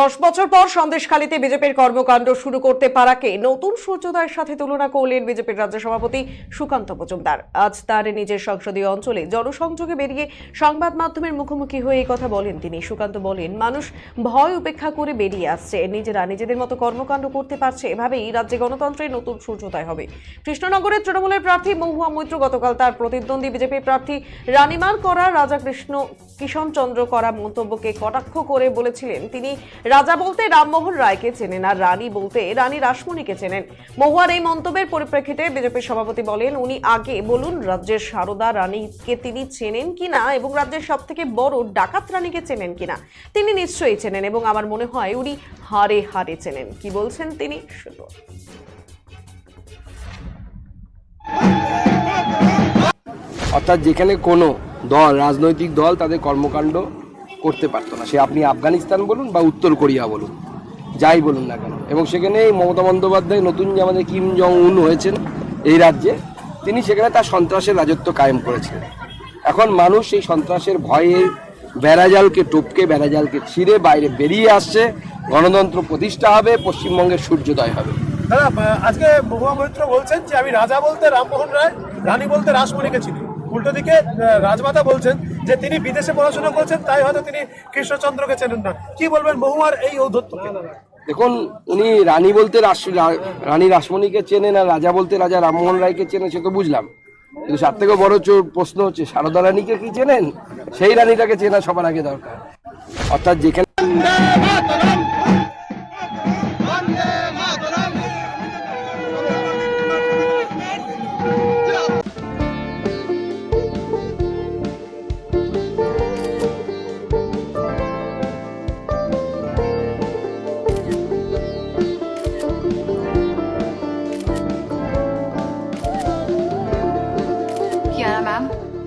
দশ বছর পর সন্দেশখালীতে বিজেপির কর্মকাণ্ড শুরু করতে পারাকে নতুন সূর্যোদয়ের সাথে তুলনা করলেন বিজেপির রাজ্য সভাপতি সুকান্ত মজুমদার। আজ তার নিজের সংসদীয় অঞ্চলে জনসংযোগে বেরিয়ে সংবাদ মাধ্যমের মুখোমুখি হয়ে এই কথা বলেন তিনি। সুকান্ত বলেন, মানুষ ভয় উপেক্ষা করে বেরিয়ে আসছে। নিজেরা নিজেদের মতো কর্মকাণ্ড করতে পারছে। এভাবেই রাজ্যে গণতন্ত্রের নতুন সূর্যোদয় হবে। কৃষ্ণনগরের তৃণমূলের প্রার্থী মহুয়া মৈত্র গতকাল তার প্রতিদ্বন্দ্বী বিজেপি প্রার্থী রানিমার করা রাজা কৃষ্ণ চন্দ্র করা মন্তব্যকে কটাক্ষ করে বলেছিলেন তিনি। রাজা বলতে রামমোহন রায়কে চেনেন আর রানী বলতে রানী রাসমণিকে চেনেন। মহুয়ার এই মন্তব্যের পরিপ্রেক্ষিতে বিজেপির সভাপতি বলেন, উনি আগে বলুন রাজ্যের সারদা রানীকে তিনি চেনেন কিনা এবং রাজ্যের সব থেকে বড় ডাকাত রানীকে চেনেন কিনা। তিনি নিশ্চয়ই চেনেন এবং আমার মনে হয় উনি হারে হারে চেনেন। কি বলছেন তিনি? শুনুন। অর্থাৎ যেখানে কোনো দল, রাজনৈতিক দল তাদের কর্মকাণ্ড করতে পারতো না। সে আপনি আফগানিস্তান বলুন বা উত্তর কোরিয়া বলুন, যাই বলুন না কেন। এবং সেখানে মমতা বন্দ্যোপাধ্যায় নতুন যে আমাদের কিম জং উন হয়েছেন এই রাজ্যে, তিনি সেখানে তার সন্ত্রাসের রাজত্ব কায়েম করেছিলেন। এখন মানুষ এই সন্ত্রাসের ভয়ে বেড়াজালকে টপকে বেড়াজালকে ছিঁড়ে বাইরে বেরিয়ে আসছে। গণতন্ত্র প্রতিষ্ঠা হবে, পশ্চিমবঙ্গের সূর্যোদয় হবে। দাদা আজকে মহুয়া বলছেন যে আমি রাজা বলতে রামমোহন রায়, রানী বলতে রাসমণিকে চিনি। উল্টো দিকে রাজমাতা বলছেন যে তিনি বিদেশে পড়াশোনা করছেন, তাই হয়তো তিনি কৃষ্ণচন্দ্রকে চেনেন না। কি বলবেন মহুয়ার এই ঔদ্ধত্যকে? দেখুন, উনি রানী বলতে রানী রাসমণিকে চেনেন আর রাজা বলতে রাজা রামমোহন রায়কে চেনে সে তো বুঝলাম। কিন্তু তার থেকে বড় চো- প্রশ্ন হচ্ছে, সারদা রানীকে কি চেনেন? সেই রানীটাকে চেনা সবার আগে দরকার। অর্থাৎ যেখানে